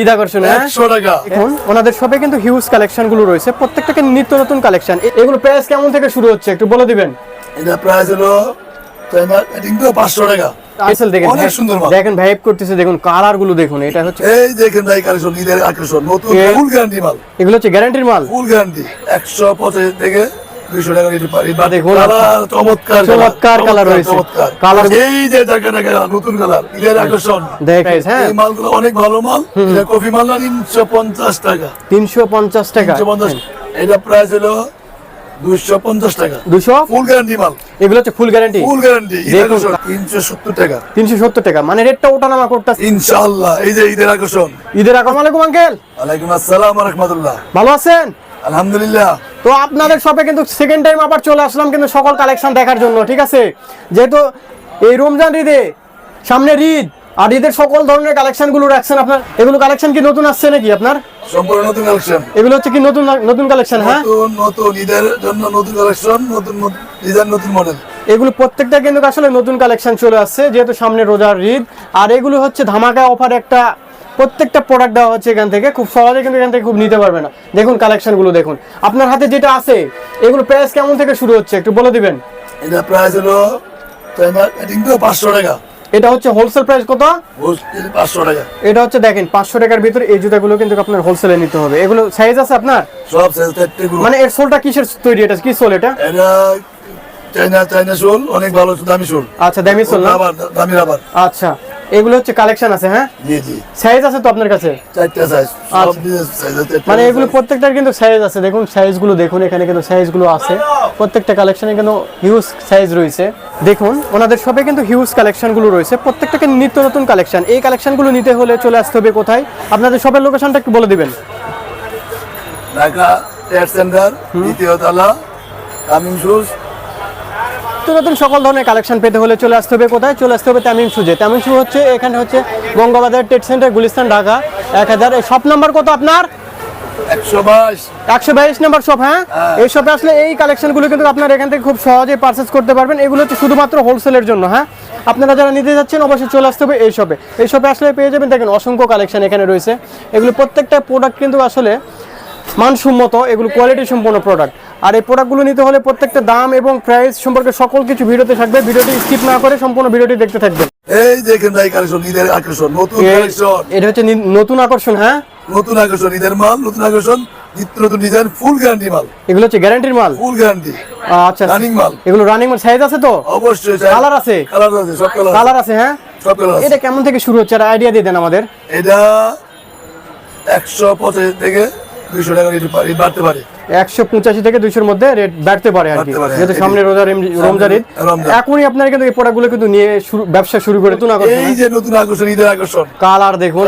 ঈদ আকর্ষণ হ্যাঁ? একশো টাকা। এখন ওনাদের শপে কিন্তু হিউজ কালেকশনগুলো রয়েছে প্রত্যেকটা কিন্তু নিত্য নতুন কালেকশন এগুলো প্রাইস কেমন থেকে শুরু হচ্ছে একটু বলে দিবেন? এটা প্রাইস হলো পাঁচশো টাকা। আসল দেখেন অনেক সুন্দর। দেখেন ভাইব করতেছে দেখুন কালারগুলো দেখুন এটা হচ্ছে এই দেখেন ভাই কালেকশন ঈদের আকর্ষণ নতুন ফুল গ্যারান্টি মাল। এগুলো হচ্ছে গ্যারান্টির মাল। ফুল গ্যারান্টি একশো পঁচাশি থেকে দুইশো টাকা চমৎকার চমৎকার রয়েছে। এই যে নতুন কালার আকর্ষণ। হ্যাঁ এই মালগুলো অনেক ভালো মাল। এটা কফি মাল না তিনশো পঞ্চাশ টাকা। তিনশো পঞ্চাশ টাকা। এটা প্রাইস হলো দুইশো পঞ্চাশ টাকা। দুশো ফুল গ্যারান্টি মাল। এগুলো হচ্ছে ফুল গ্যারান্টি ফুল গ্যারান্টি তিনশো সত্তর টাকা। তিনশো সত্তর টাকা। মানে রেটটা ওঠানামা করতেছে। ইনশাআল্লাহ এই যে ঈদের আকর্ষণ। ঈদের আসসালামু আলাইকুম আঙ্কেল। আসসালাম রহমতুল্লাহ। ভালো আছেন? আলহামদুলিল্লাহ। তো আপনাদের শপে কিন্তু সেকেন্ড টাইম আবার চলে আসলাম কিন্তু সকল কালেকশন দেখার জন্য ঠিক আছে? যেহেতু এই রমজান ঈদে সামনে ঈদ আর ঈদের সকল ধরনের কালেকশনগুলো রাখছেন আপনার এগুলো কালেকশন কি নতুন আসছে নাকি আপনার? সম্পূর্ণ নতুন কালেকশন এগুলো হচ্ছে কি নতুন নতুন কালেকশন হ্যাঁ? নতুন নতুন ঈদের জন্য নতুন কালেকশন নতুন নতুন ডিজাইন নতুন মডেল এগুলো প্রত্যেকটা কিন্তু আসলে নতুন কালেকশন চলে আসছে যেহেতু সামনে রোজার ঈদ আর এগুলো হচ্ছে ধামাকা অফার একটা প্রত্যেকটা প্রোডাক্ট দেওয়া হচ্ছে এখান থেকে খুব সহজে কিন্তু এখান থেকে খুব নিতে পারবে না। দেখুন কালেকশনগুলো দেখুন। আপনার হাতে যেটা আছে এগুলো প্রাইস কেমন থেকে শুরু হচ্ছে একটু বলে দিবেন? এটা প্রাইস হলো পাঁচশো টাকা। এটা হচ্ছে হোলসেল প্রাইস কত? পাঁচশো টাকা। এটা হচ্ছে দেখেন পাঁচশো টাকার ভিতরে এই জুতাগুলো কিন্তু আপনার হোলসেলে নিতে হবে। এগুলো সাইজ আছে আপনার? সব সাইজ মানে এর সোলটা কিসের তৈরি এটা? কি সোল এটা? এটা চাইনা চাইনা শোল অনেক ভালো দামি সোল আচ্ছা দামি সোল না? দামি রাবার আচ্ছা। এগুলো হচ্ছে কালেকশন আছে হ্যাঁ? জি জি। সাইজ আছে তো আপনার কাছে? চারটা সাইজ সব আচ্ছা। মানে এগুলো প্রত্যেকটার কিন্তু সাইজ আছে। দেখুন সাইজগুলো দেখুন এখানে কিন্তু সাইজগুলো আছে। প্রত্যেকটা কালেকশনে কিন্তু হিউজ সাইজ রয়েছে। দেখুন ওনাদের কিন্তু হিউজ কালেকশনগুলো রয়েছে। প্রত্যেকটা কিন্তু নিত্য নতুন কালেকশন এই কালেকশনগুলো নিতে হলে চলে আসতে হবে কোথায়? আপনাদের শপের লোকেশনটা একটু বলে দিবেন। ঢাকা ট্রেড সেন্টার দ্বিতীয় তলা কামিং শুজ নিত্য নতুন সকল ধরনের কালেকশন পেতে হলে চলে আসতে হবে। কোথায়? চলে আসতে হবে তামিম সুজে তামিম শু হচ্ছে এখানে হচ্ছে বঙ্গবাজার ট্রেড সেন্টার গুলিস্তান ঢাকা এক হাজার। শপ নাম্বার কত আপনার? একশো বাইশ। নাম্বার শপ হ্যাঁ? হ্যাঁ। এই শপে আসলে এই কালেকশনগুলো কিন্তু আপনার এখান থেকে খুব সহজে পারচেস করতে পারবেন। এগুলো হচ্ছে শুধুমাত্র হোলসেলের জন্য হ্যাঁ? আপনারা যারা নিতে যাচ্ছেন অবশ্যই চলে আসতে হবে এই শপে এই শপে আসলে পেয়ে যাবেন দেখেন অসংখ্য কালেকশন এখানে রয়েছে। এগুলো প্রত্যেকটা প্রোডাক্ট কিন্তু আসলে মানসম্মত এগুলো কোয়ালিটি সম্পন্ন প্রোডাক্ট আর এই প্রোডাক্টগুলো নিতে হলে প্রত্যেকটা দাম এবং প্রাইস সম্পর্কে সকল কিছু ভিডিওতে থাকবে। ভিডিওটি স্কিপ না করে সম্পূর্ণ ভিডিওটি দেখতে থাকবেন এই দেখেন ভাই কালেকশন ঈদের আকর্ষণ নতুন কালেকশন এটা হচ্ছে নতুন আকর্ষণ হ্যাঁ? নতুন আকর্ষণ ঈদের মাল নতুন আকর্ষণ নিত্য নতুন ডিজাইন ফুল গ্যারান্টি মাল। এগুলো হচ্ছে গ্যারান্টির মাল? ফুল গ্যারান্টি আচ্ছা। রানিং মাল। এগুলো রানিং মাল। সাইজ আছে তো? অবশ্যই কালার আছে? কালার আছে সব কালার কালার আছে। হ্যাঁ? সব কালার এটা কেমন থেকে শুরু হচ্ছে? আর আইডিয়া দিয়ে দেন আমাদের। এটা একশো পঁচাশি থেকে দুইশো টাকা রেট বাড়তে পারে। একশো পঁচাশি থেকে দুইশোর মধ্যে রেট বাড়তে পারে আর কি। যেহেতু হ্যাঁ, সামনে রোজার রমজান ঈদ এখনই আপনারা কিন্তু এই প্রোডাক্টগুলো কিন্তু নিয়ে শুরু ব্যবসা শুরু করে তুন এই যে নতুন আকর্ষণ ঈদের আকর্ষণ। কালার দেখুন।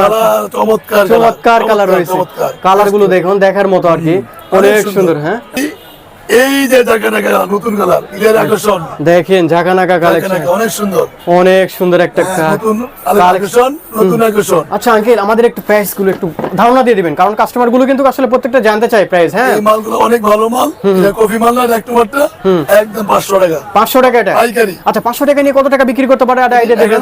চমৎকার চমৎকার কালার রয়েছে। কালারগুলো দেখুন দেখার মতো আর কি। অনেক সুন্দর হ্যাঁ? এই- যে টাকা টাকা নতুন কালার ঈদের আকর্ষণ। দেখেন কালেকশন অনেক সুন্দর। অনেক সুন্দর একটা হ্যাঁ, নতুন কালেকশন নতুন আকর্ষণ। আচ্ছা আঙ্কেল আমাদের একটু প্রাইসগুলো একটু ধারণা দিয়ে দিবেন কারণ কাস্টমারগুলো কিন্তু আসলে প্রত্যেকটা জানতে চায় প্রাইস হ্যাঁ? এই মালগুলো অনেক ভালো মাল। এটা কফি মাল না এক নম্বরটা একদম পাঁচশো টাকা। পাঁচশো টাকা এটা? পাইকারি। আচ্ছা পাঁচশো টাকা নিয়ে কত টাকা বিক্রি করতে পারে? আইডিয়া দেখেন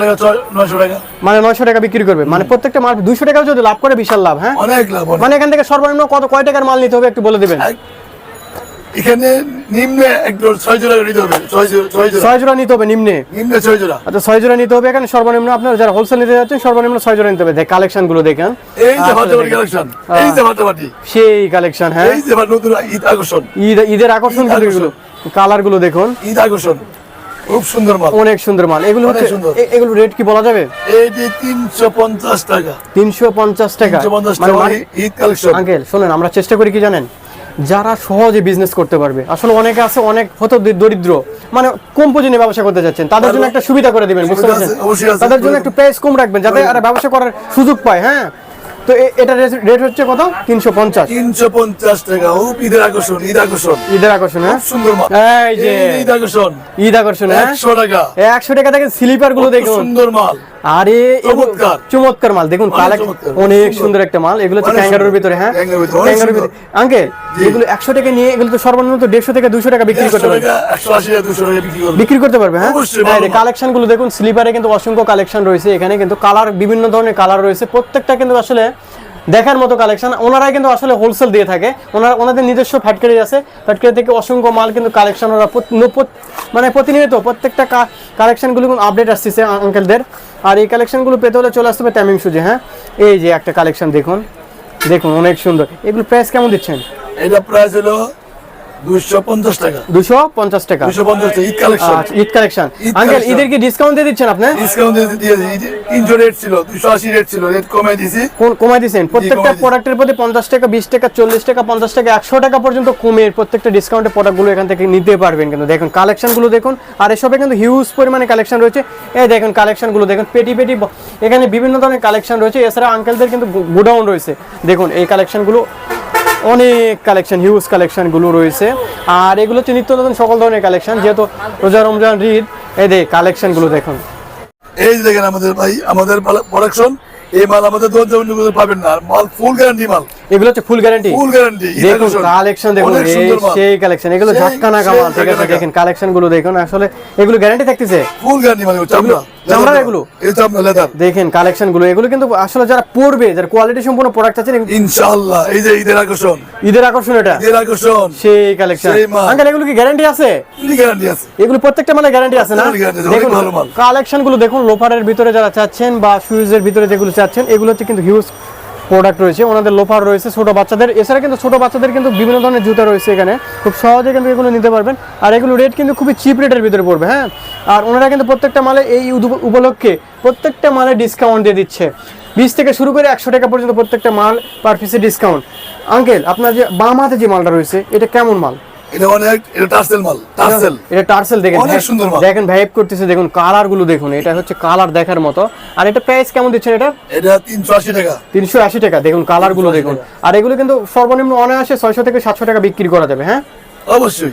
টাকা ছয় নয়শো টাকা। মানে নয়শো টাকা বিক্রি করবে। মানে প্রত্যেকটা মাল দুইশো টাকাও যদি লাভ করে বিশাল লাভ হ্যাঁ? অনেক লাভ মানে এখান থেকে সর্বনিম্ন কত কয় টাকার মাল নিতে হবে একটু বলে দিবেন? এখানে নিম্নে ছয় জোড়া নিতে হবে ছয় জোড়া নিতে হবে নিম্নে? নিম্নে ছয় জোড়া আচ্ছা ছয় জোড়া নিতে হবে এখানে সর্বনিম্ন আপনার যারা হোলসেল নিতে যাচ্ছেন সর্বনিম্ন ছয় জোড়া নিতে হবে। দেখ কালেকশনগুলো দেখেন। এই যে আচ্ছা, কালেকশন এই যে সেই কালেকশন হ্যাঁ। এই যে নতুন ঈদ আকর্ষণ। ঈদ ঈদের আকর্ষণ কিন্তু কালারগুলো দেখুন। ঈদ আকর্ষণ। খুব সুন্দর মাল। অনেক সুন্দর মাল। এগুলো হচ্ছে এগুলো রেট কি বলা যাবে? এইটি তিনশো পঞ্চাশ টাকা। তিনশো পঞ্চাশ টাকা। তিনশো পঞ্চাশ মানে টাকা মানে- ঈদ কালেকশন আঙ্কেল শোনেন আমরা চেষ্টা করি কি জানেন? যারা সহজে বিজনেস করতে পারবে। আসলে অনেকে আছে অনেক হয়তো দ- দরিদ্র মানে কম পুঁজি নিয়ে ব্যবসা করতে যাচ্ছেন। তাদের জন্য একটা সুবিধা করে দিবেন বুঝতে পারছেন। তাদের জন্য একটু প্রাইস কম রাখবেন যাতে এরা ব্যবসা করার সুযোগ পায় হ্যাঁ? তো এটা রেট হচ্ছে কত? তিনশো পঞ্চাশ। তিনশো পঞ্চাশ টাকা। ও ঈদের আকর্ষণ ঈদ আকর্ষণ। ঈদের আকর্ষণ হ্যাঁ? সুন্দর মাল। এই যে ঈদ আকর্ষণ। ঈদ আকর্ষণ হ্যাঁ? একশো টাকা। একশো টাকা থেকে স্লিপারগুলো দেখুন। সুন্দর মাল। আরে চমৎকার। মাল। দেখুন অনেক সুন্দর। একটা মাল। এগুলো হচ্ছে ক্যাঙ্গারুর ভিতরে হ্যাঁ? ক্যাঙ্গারুর ভিতরে, আঙ্কেল এগুলো একশো টাকা নিয়ে এগুলো তো সর্বনিম্ন দেড়শো থেকে দুশো টাকা বিক্রি করতে পারবে। বিক্রি করতে পারবে হ্যাঁ। কালেকশনগুলো দেখুন স্লিপারে কিন্তু অসংখ্য কালেকশন রয়েছে। এখানে কিন্তু কালার বিভিন্ন ধরনের কালার রয়েছে। প্রত্যেকটা কিন্তু আসলে দেখার মতো কালেকশন। ওনারাই কিন্তু আসলে হোলসেল দিয়ে থাকে। ওনারা ওনাদের নিজস্ব ফ্যাক্টরি আছে। ফ্যাক্টরি থেকে অসংখ্য মাল কিন্তু কালেকশন ওরা মানে প্রতিনিয়ত প্রত্যেকটা কালেকশনগুলো কিন্তু আপডেট আসতেছে আঙ্কেলদের। আর এই কালেকশনগুলো পেতে হলে চলে আসতে হবে সুজে হ্যাঁ? এই যে একটা কালেকশন দেখুন। দেখুন, অনেক সুন্দর। এগুলো প্রাইস কেমন দিচ্ছেন? এটা প্রাইস হলো দুইশো পঞ্চাশ টাকা। দুশো পঞ্চাশ টাকা। দুইশো পঞ্চাশ টাকা Eid collection Eid collection uncle ঈদের কি ডিসকাউন্ট দিয়ে দিচ্ছেন আপনি? ডিসকাউন্ট দিয়ে দিয়েছি তিনশো রেট ছিল দুশো আশি রেট ছিল রেট কমে দিয়েছি। কোন কমাই দিয়েছেন? প্রত্যেকটা প্রোডাক্টের প্রতি পঞ্চাশ টাকা বিশ টাকা চল্লিশ টাকা পঞ্চাশ টাকা একশো টাকা পর্যন্ত কমে প্রত্যেকটা ডিসকাউন্টের প্রোডাক্টগুলো এখান থেকে নিতে পারবেন কিন্তু। দেখুন কালেকশনগুলো দেখুন আর এসবে কিন্তু হিউজ পরিমাণে কালেকশন রয়েছে। এই দেখুন কালেকশনগুলো দেখুন পেটি পেটি এখানে বিভিন্ন ধরনের কালেকশন রয়েছে। এছাড়া আঙ্কেলদের কিন্তু গোডাউন রয়েছে। দেখুন এই কালেকশনগুলো অনেক কালেকশন হিউজ কালেকশনগুলো রয়েছে। আর এগুলো হচ্ছে নিত্য নতুন সকল ধরনের কালেকশন যেহেতু রোজা রমজান রিদ এই দেখ কালেকশনগুলো দেখুন। এই দেখেন আমাদের ভাই, আমাদের প্রোডাকশন এই মাল আমাদের দোকান পাবেন না। মাল ফুল গ্যারান্টি মাল। এগুলো হচ্ছে ফুল গ্যারান্টি ফুল গ্যারান্টি দেখুন কালেকশন দেখুন সেই কালেকশন এগুলো না কামাল ঠিক আছে দেখেন কালেকশনগুলো দেখুন আসলে এগুলো গ্যারান্টি থাকতেছে। ফুল গ্যারান্টি মানে চামড়া। চামড়ার এগুলো? এই চামড়া লেদার দেখেন কালেকশনগুলো এগুলো কিন্তু আসলে যারা পড়বে যারা কোয়ালিটি সম্পূর্ণ প্রোডাক্ট আছে ইনশাআল্লাহ এই যে ঈদের আকর্ষণ। ঈদের আকর্ষণ এটা? ঈদের আকর্ষণ। সেই কালেকশন আঙ্কেল এগুলো কি গ্যারান্টি আছে? গ্যারান্টি আছে। এগুলো প্রত্যেকটা মানে গ্যারান্টি আছে না? দেখুন কালেকশনগুলো দেখুন লোফারের ভিতরে যারা চাচ্ছেন বা শুজের ভিতরে যেগুলো চাচ্ছেন এগুলো হচ্ছে কিন্তু হিউজ প্রোডাক্ট রয়েছে, ওনাদের লোফার রয়েছে ছোটো বাচ্চাদের। এছাড়া কিন্তু ছোটো বাচ্চাদের কিন্তু বিভিন্ন ধরনের জুতা রয়েছে এখানে। খুব সহজে কিন্তু এগুলো নিতে পারবেন। আর এগুলো রেট কিন্তু খুবই চিপ রেটের ভিতরে পড়বে হ্যাঁ? আর ওনারা কিন্তু প্রত্যেকটা মালে এই উপলক্ষে প্রত্যেকটা মালে ডিসকাউন্ট দিয়ে দিচ্ছে। বিশ থেকে শুরু করে একশো টাকা পর্যন্ত প্রত্যেকটা মাল পার পিসে ডিসকাউন্ট আঙ্কেল আপনার যে বাম হাতে যে মালটা রয়েছে, এটা কেমন মাল? এটা অনেক এটা টার্সেল মাল টার্সেল। এটা টার্সেল দেখেন অনেক সুন্দর মাল। দেখেন ভাইব করতেছে দেখুন কালারগুলো দেখুন এটা হচ্ছে কালার দেখার মতো। আর এটা প্রাইস কেমন দিচ্ছেন এটা? এটা তিনশো আশি টাকা। তিনশো আশি টাকা দেখুন কালারগুলো দেখুন। আর এগুলো কিন্তু সর্বনিম্ন অনায়াসে ছয়শো থেকে সাতশো টাকা বিক্রি করা যাবে হ্যাঁ? অবশ্যই।